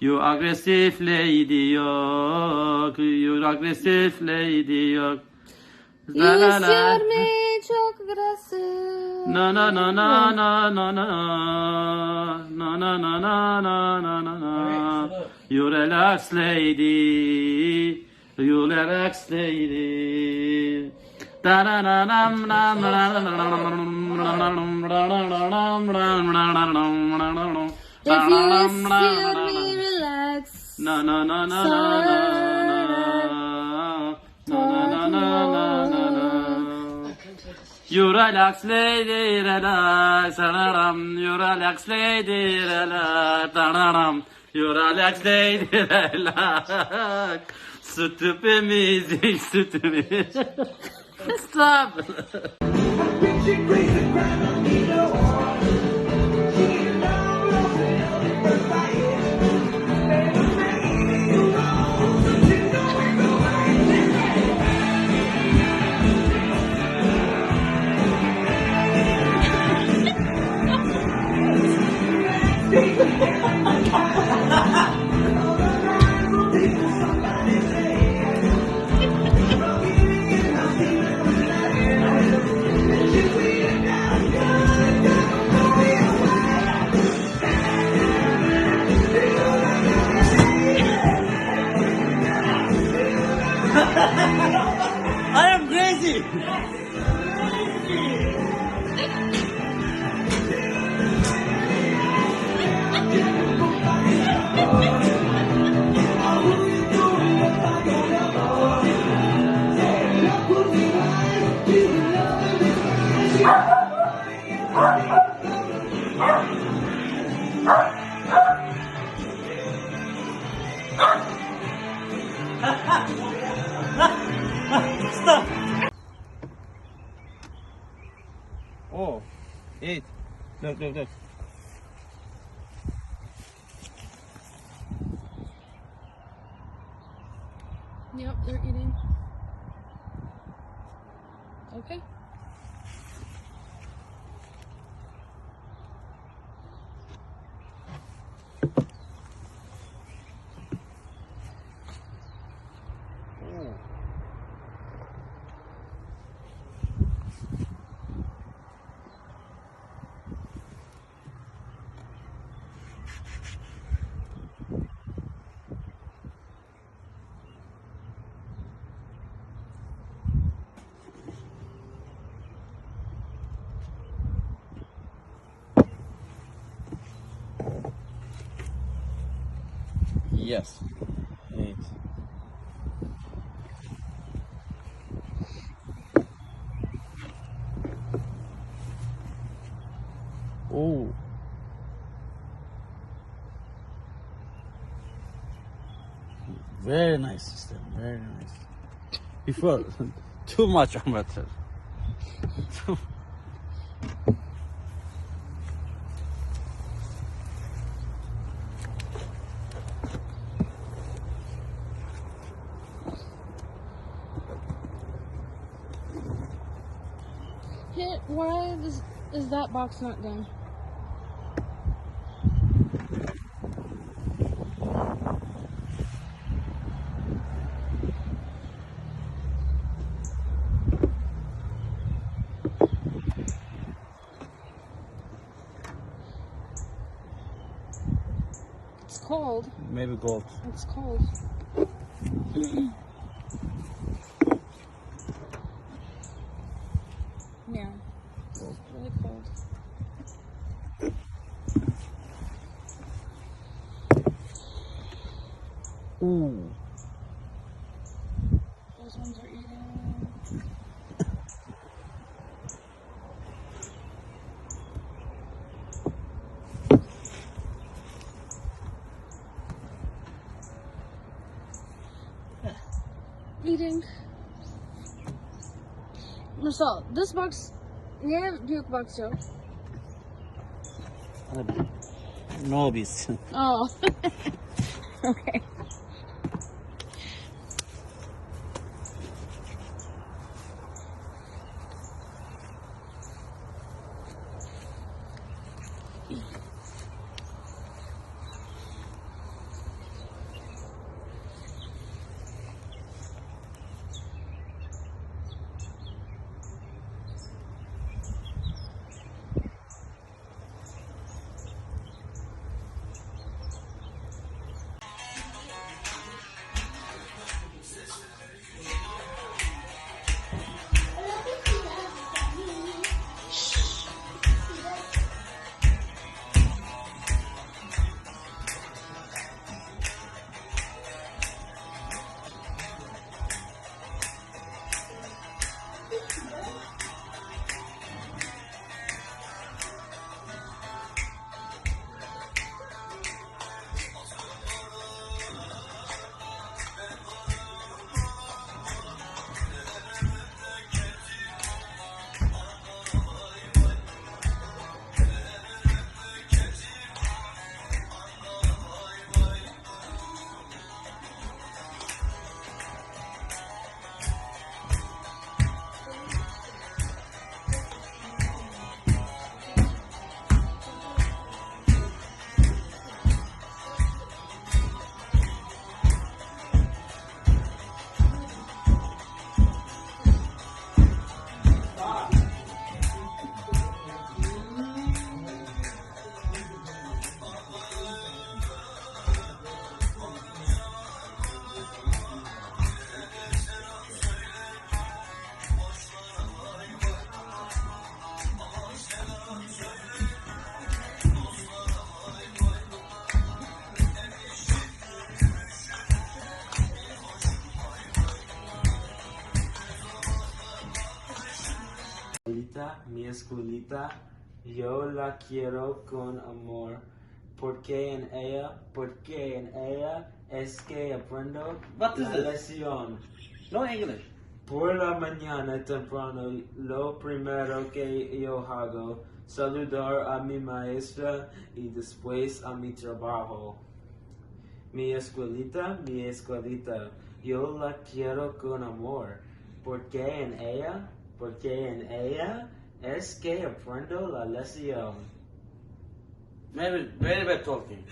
You aggressive lady yok. You aggressive lady yok. İstiyor me çok agresif No no no no no no no No no no no no no no no You relax lady. You relax lady. If you hear me relax. Na na na na na na na na na na You relax lady relax da-da-dum. You relax lady relax da-da-dum. You relax lady relax Sütü be müzik Stop I am crazy Oh, eight. Look, look, look. Yes. Eight. Oh. Very nice system. Very nice. Before, too much amateur. Hit. Why is, is that box not done? It's cold. Maybe gold. It's cold. reading. So, this box, yeah, Duke box, yo. No bees. Oh. okay. Mi escuelita, yo la quiero con amor, porque en ella, porque en ella es que aprendo What is la this? lección. No English. Por la mañana temprano, lo primero que yo hago, saludar a mi maestra y después a mi trabajo. Mi escuelita, mi escuelita, yo la quiero con amor, porque en ella, porque en ella es que aprendo la lección. Um, maybe, very bad talking.